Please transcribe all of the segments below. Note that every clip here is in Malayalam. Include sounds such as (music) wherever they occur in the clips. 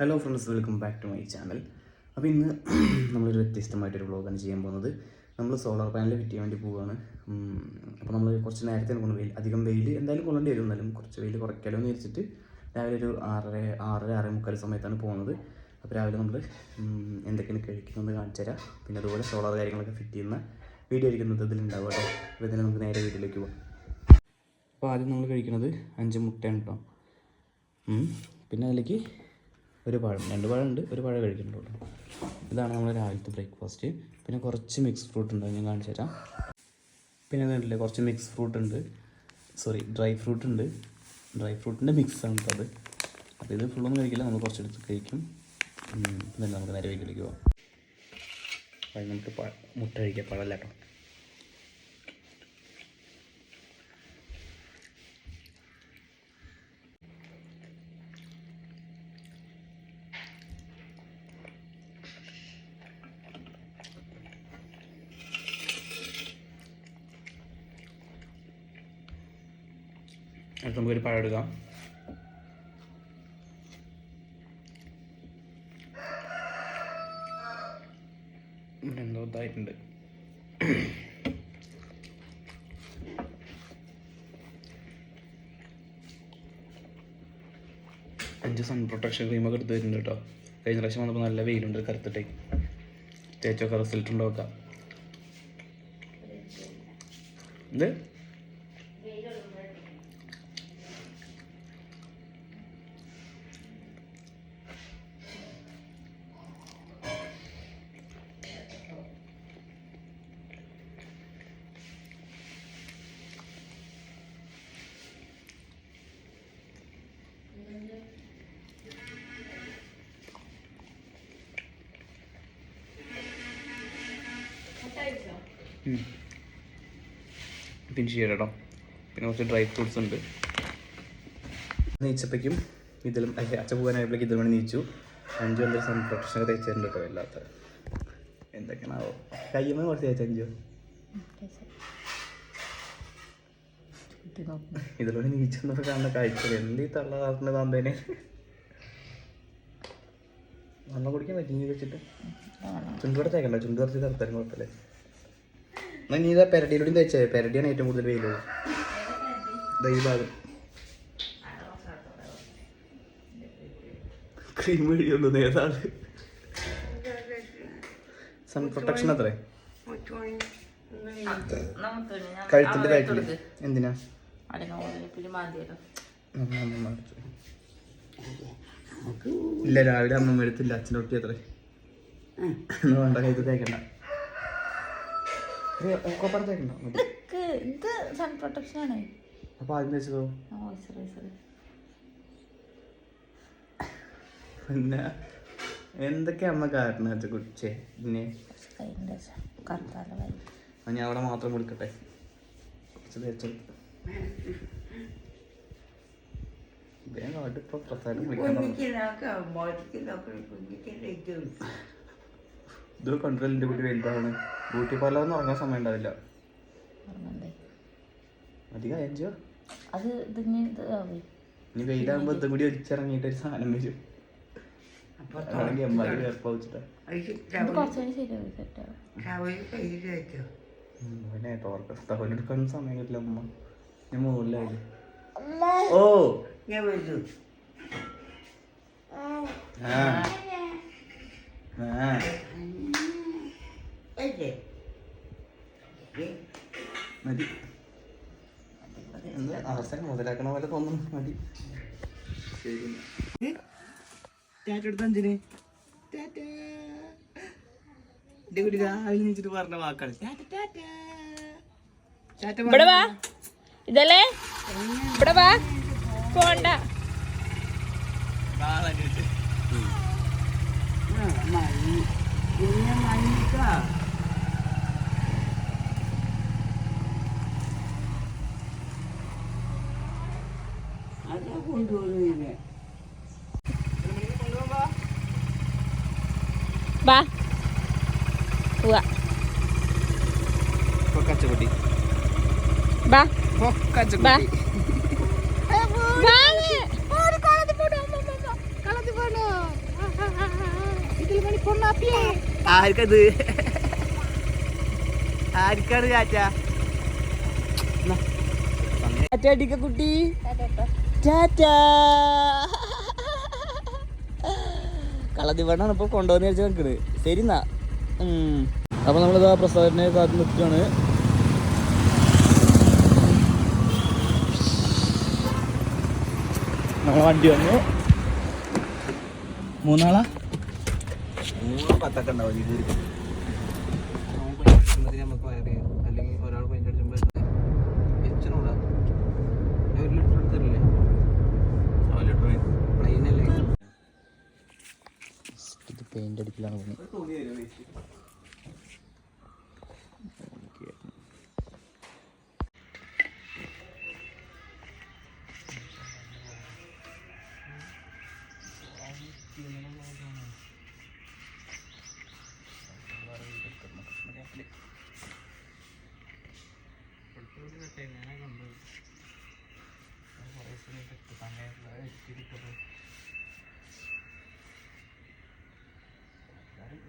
Hello friends welcome back to my channel അപ്പോൾ ഇന്ന് നമ്മളൊരു വ്യത്യസ്തമായിട്ടൊരു വ്ളോഗാണ് ചെയ്യാൻ പോകുന്നത്. നമ്മൾ സോളാർ പാനൽ ഫിറ്റ് ചെയ്യാൻ വേണ്ടി പോവുകയാണ് അപ്പോൾ നമ്മൾ കുറച്ച് നേരത്തെ കൊണ്ട് വെയിൽ അധികം വെയിൽ എന്തായാലും കൊള്ളേണ്ടി വരും. എന്നാലും കുറച്ച് വെയിൽ കുറയ്ക്കാലോ എന്ന് വെച്ചിട്ട് രാവിലെ ഒരു ആറര ആറര ആറേ മുക്കാൽ സമയത്താണ് പോകുന്നത്. അപ്പോൾ രാവിലെ നമ്മൾ എന്തൊക്കെയാണ് കഴിക്കുന്നത് കാണിച്ചു തരാം. പിന്നെ അതുപോലെ സോളാർ കാര്യങ്ങളൊക്കെ ഫിറ്റ് ചെയ്യുന്ന വീഡിയോ ആയിരിക്കുന്നത് ഇതിലുണ്ടാവുക അപ്പോൾ ഇതിൽ നമുക്ക് നേരെ വീട്ടിലേക്ക് പോകാം അപ്പോൾ ആദ്യം നമ്മൾ കഴിക്കുന്നത് അഞ്ച് മുട്ടയാണ് കേട്ടോ. പിന്നെ അതിലേക്ക് ഒരു പഴം രണ്ട് പഴം ഉണ്ട് ഒരു പഴം കഴിക്കുന്നുള്ളൂ. ഇതാണ് നമ്മുടെ രാവിലത്തെ ബ്രേക്ക്ഫാസ്റ്റ് പിന്നെ കുറച്ച് മിക്സ് ഫ്രൂട്ട് ഉണ്ട് ഞാൻ കാണിച്ചു തരാം. പിന്നെ അതുണ്ടല്ലേ കുറച്ച് മിക്സ് ഫ്രൂട്ട് ഉണ്ട്. സോറി ഡ്രൈ ഫ്രൂട്ട് ഉണ്ട്. ഡ്രൈ ഫ്രൂട്ടിന്റെ മിക്സ് ആണ് അത്. അപ്പോൾ ഇത് ഫുള്ളൊന്നും കഴിക്കില്ല നമ്മൾ കുറച്ചെടുത്ത് കഴിക്കും. എന്നിട്ട് നമുക്ക് നേരെ വീട്ടിലേക്ക് പോകാം നമുക്ക് മുട്ട കഴിക്കാം പഴമല്ല അടുത്ത് നമുക്കൊരു പഴം എടുക്കാം. എന്തോ ഇതായിട്ടുണ്ട്. അഞ്ച് സൺ പ്രൊട്ടക്ഷൻ ക്രീമൊക്കെ എടുത്ത് വരുന്നുണ്ട് കേട്ടോ. കഴിഞ്ഞ പ്രാവശ്യം വന്നപ്പോൾ നല്ല വെയിലുണ്ട് കറുത്തിട്ടേ. തേച്ചൊക്കെ റിസൾട്ട് ഉണ്ടോ നോക്കാം പിന്നെ ചെയ്യട്ടോ പിന്നെ കുറച്ച് ഡ്രൈ ഫ്രൂട്ട്സ് ഉണ്ട്. നീച്ചപ്പോഴേക്കും ഇതിലും അല്ല അച്ഛ പോകാനായപ്പോഴേക്ക് ഇതിലും വേണ്ടി നീച്ചു. അഞ്ചു എന്തൊരു സൺ പ്രൊട്ടക്ഷൻ ഒക്കെ തയ്ച്ചിട്ടുണ്ട് കേട്ടോ വല്ലാത്ത. എന്തൊക്കെയാണാവോ? കയ്യുമ്പോൾ കുറച്ച് തയ്ച്ച അഞ്ചു? ഇതിലൂടെ നീച്ചെന്നൊക്കെ കാണുന്ന കാഴ്ച എന്ത് ഈ തള്ള കാണുന്ന താന്തേനെ? വെള്ളം കുടിക്കാൻ പറ്റി നീ വെച്ചിട്ട് ചുണ്ടുകൂടെ തേക്കണ്ട ചുണ്ടു കുറച്ച് തരത്തരും കുഴപ്പമില്ലേ. നീ ഇതാ പെരടിയിലൂടെ തേച്ചേ. പെരടിയാണ് ഏറ്റവും കൂടുതൽ വെയിലുള്ളത് ദാ ഈ ഭാഗം. ക്രീം കഴിയുള്ളൂ ഏതാണ്? സൺ പ്രൊട്ടക്ഷൻ അത്രേ. കഴുത്തിന്റെ ബാക്കിൽ. എന്തിനാ. ഇല്ല രാവിലെ അമ്മ എടുത്തില്ല അച്ഛന്റെ ഒട്ടി അത്രേ. വേണ്ട കൈത്ത് തേക്കണ്ട. തേക്കണ്ട ഇത് സൺ പ്രൊട്ടക്ഷൻ ആണ്. അപ്പൊ ആദ്യം തേച്ചതോ മോയ്സ്ചറൈസർ പിന്നെ എന്തൊക്കെയാ അമ്മ കാരണം വെച്ച കുടിച്ചേ? പിന്നെ? അത് ഞാൻ അവിടെ മാത്രം കൊടുക്കട്ടെ. കുറച്ച് തേച്ചു വേഗം കാട്ടിപ്പോ പ്രസാദം വിളിക്കാൻ ഇത് എന്റെ കുട്ടി വലുതാണ്. ബ്യൂട്ടി പാർലറിൽ ഉറങ്ങാൻ സമയം ഉണ്ടാവില്ല. അധികം അയച്ചോ അത് ഇനി വെയിലാകുമ്പോ ഇതും കൂടി ഒരിച്ചിറങ്ങിയിട്ട് ഒരു സാധനം വരും. വെച്ചിട്ടാ. പിന്നെ സമയം കിട്ടില്ല അമ്മ. ഞാൻ ഓ ആ. ആ. മതി എന്ന് അവസരം മുതലാക്കണ പോലെ തോന്നുന്നു മതി എന്റെ കുട്ടി രാവിലെ നീച്ചിട്ട് പറഞ്ഞ വാക്കാണ് ഇവിടെ വാ ഇതല്ലേ ഇവിടെ വാ പോണ്ട വാ പോവാ. കച്ചക്കുട്ടി. വാ. പൊക്കച്ച വാ. കുട്ടി. വാ. ആർക്കത്? ആർക്കാണ് ചാറ്റ ടാറ്റ കുട്ടി ടാറ്റ (laughs) കളതിവണ്ണാണ് ഇപ്പോൾ കൊണ്ടുവന്ന് വെച്ച് നിൽക്കുന്നത് ശരി എന്നാ അപ്പൊ നമ്മളിതാ പ്രസാദിനെ കാത്തു നിൽക്കുകയാണ്. നമ്മളെ വണ്ടി വന്നു. മൂന്നാളാ? മൂന്ന് പത്തൊക്കെ ഉണ്ടാവും. നമുക്ക് വയറ് ഇത് പെയിന്റ് അടിക്കലാണ് തോന്നുന്നത്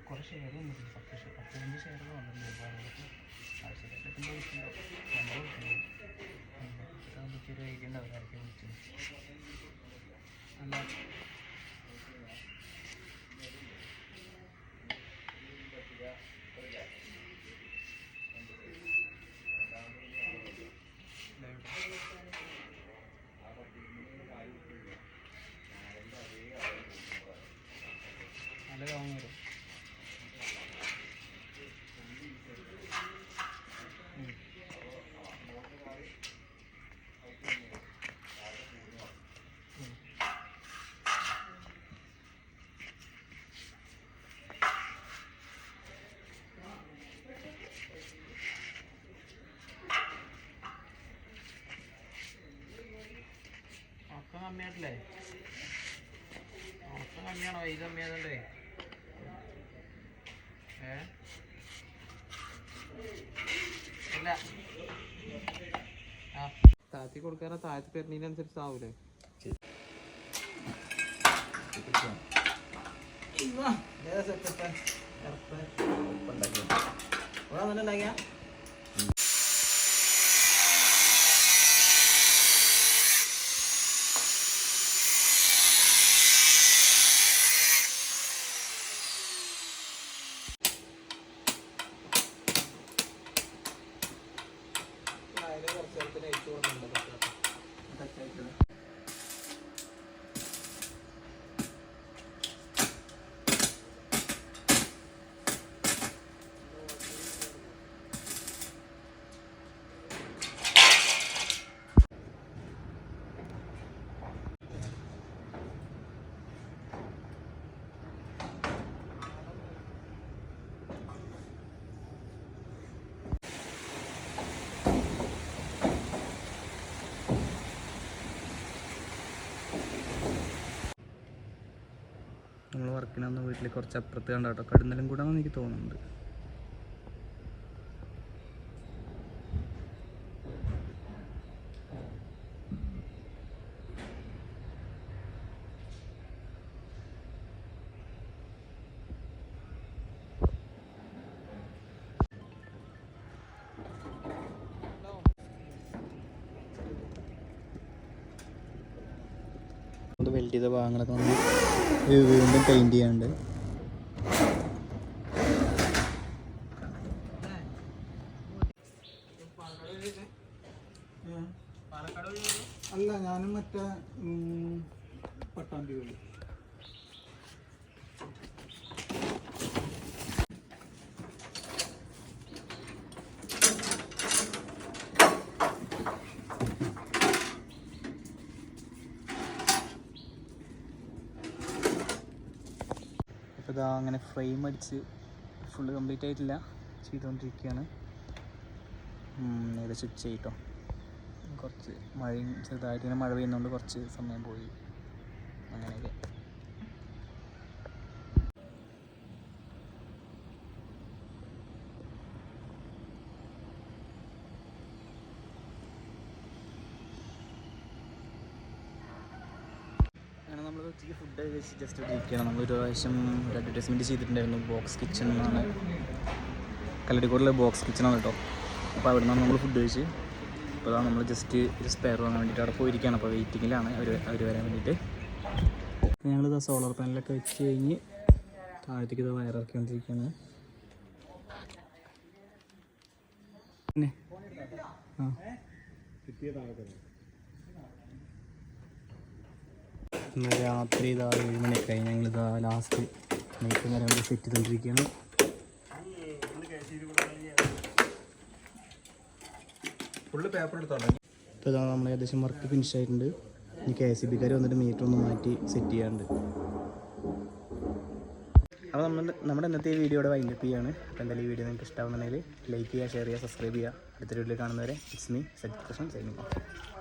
കുറേ ഷെയർ വന്നിട്ടുണ്ട്. പത്ത് ഷെയർ പതിനഞ്ച് ഷെയർ വന്നിട്ടുണ്ട് ഒരു ഐഡിയ വിളിച്ചു കമ്മിയായിട്ടില്ലേ ഒക്കെ കമ്മിയാണോ ഇത് കമ്മിയാതണ്ടേ ഏ? ഇല്ല ആ. താത്തി കൊടുക്കാറ താഴത്ത് പെരുന്നതിനനുസരിച്ച് ആവൂലേ ഉണ്ടാക്കിയ? ചോറുണ്ട് നമ്മൾ വർക്കിനന്ന് വീട്ടിൽ കുറച്ച് അപ്പുറത്ത് കണ്ട കേട്ടോ കടുന്നലും കൂടെ എനിക്ക് തോന്നുന്നുണ്ട്. വെൽഡ് ചെയ്ത ഭാഗങ്ങളൊക്കെ നമ്മൾ വീണ്ടും പെയിന്റ് ചെയ്യാണ്ട്. അല്ല ഞാനും മറ്റേ പട്ടാമ്പി വഴി ഇതാ അങ്ങനെ ഫ്രെയിം അടിച്ച് ഫുള്ള് കംപ്ലീറ്റ് ആയിട്ടില്ല ചെയ്തുകൊണ്ടിരിക്കുകയാണ് നേരെ സ്വിച്ച് ചെയ്യട്ടോ. കുറച്ച് മഴയും ചെറുതായിട്ട് ഇങ്ങനെ മഴ പെയ്യുന്നതുകൊണ്ട് കുറച്ച് സമയം പോയി. അങ്ങനെയൊക്കെ അങ്ങനെ നമ്മൾ ഉച്ചയ്ക്ക് ഫുഡ് കഴിച്ച് ജസ്റ്റ് ഇരിക്കുകയാണ്. നമ്മളൊരു പ്രാവശ്യം ഒരു അഡ്വർടൈസ്മെന്റ് ചെയ്തിട്ടുണ്ടായിരുന്നു. ബോക്സ് കിച്ചൺ എന്നാണ്. കല്ലടിക്കോടിലെ ബോക്സ് കിച്ചണാണ് കേട്ടോ. അപ്പോൾ അവിടെ നിന്നാണ് നമ്മൾ ഫുഡ് കഴിച്ച്. അപ്പോൾ അതാണ് നമ്മൾ ജസ്റ്റ് ഒരു സ്പെയർ വാങ്ങാൻ വേണ്ടിയിട്ട് അവിടെ പോയിരിക്കുകയാണ്. അപ്പോൾ വെയിറ്റിങ്ങിലാണ് അവർ അവർ വരാൻ വേണ്ടിയിട്ട്. ഞങ്ങളിത് സോളാർ പാനലൊക്കെ വെച്ച് കഴിഞ്ഞ് താഴത്തേക്ക് ഇത് വയറിറക്കിക്കൊണ്ടിരിക്കുകയാണ് പിന്നെ ആ. ഇന്ന് രാത്രി ഇതാ ഏഴ് മണിയൊക്കെ ഞങ്ങൾ ഇതാ ലാസ്റ്റ് നൈറ്റ് നേരം സെറ്റ് ചെയ്തുകൊണ്ടിരിക്കുകയാണ് ഫുള്ള് പേപ്പർ എടുത്തോളാം ഇപ്പോൾ ഇതാ നമ്മൾ ഏകദേശം വർക്ക് ഫിനിഷ് ആയിട്ടുണ്ട്. ഇനി കെ എസ് സി ബിക്കാർ വന്നിട്ട് മീറ്റർ ഒന്ന് മാറ്റി സെറ്റ് ചെയ്യാറുണ്ട് അപ്പോൾ നമ്മൾ നമ്മുടെ ഇന്നത്തെ ഈ വീഡിയോയുടെ വൈൻഡപ്പ് ചെയ്യാണ്. അപ്പോൾ എന്തായാലും ഈ വീഡിയോ നിങ്ങൾക്ക് ഇഷ്ടമാവുന്നുണ്ടെങ്കിൽ ലൈക്ക് ചെയ്യുക ഷെയർ ചെയ്യുക സബ്സ്ക്രൈബ് ചെയ്യുക. അടുത്തൊരു വീഡിയോ കാണുന്നവരെ it's me Sajith Krishnan signing off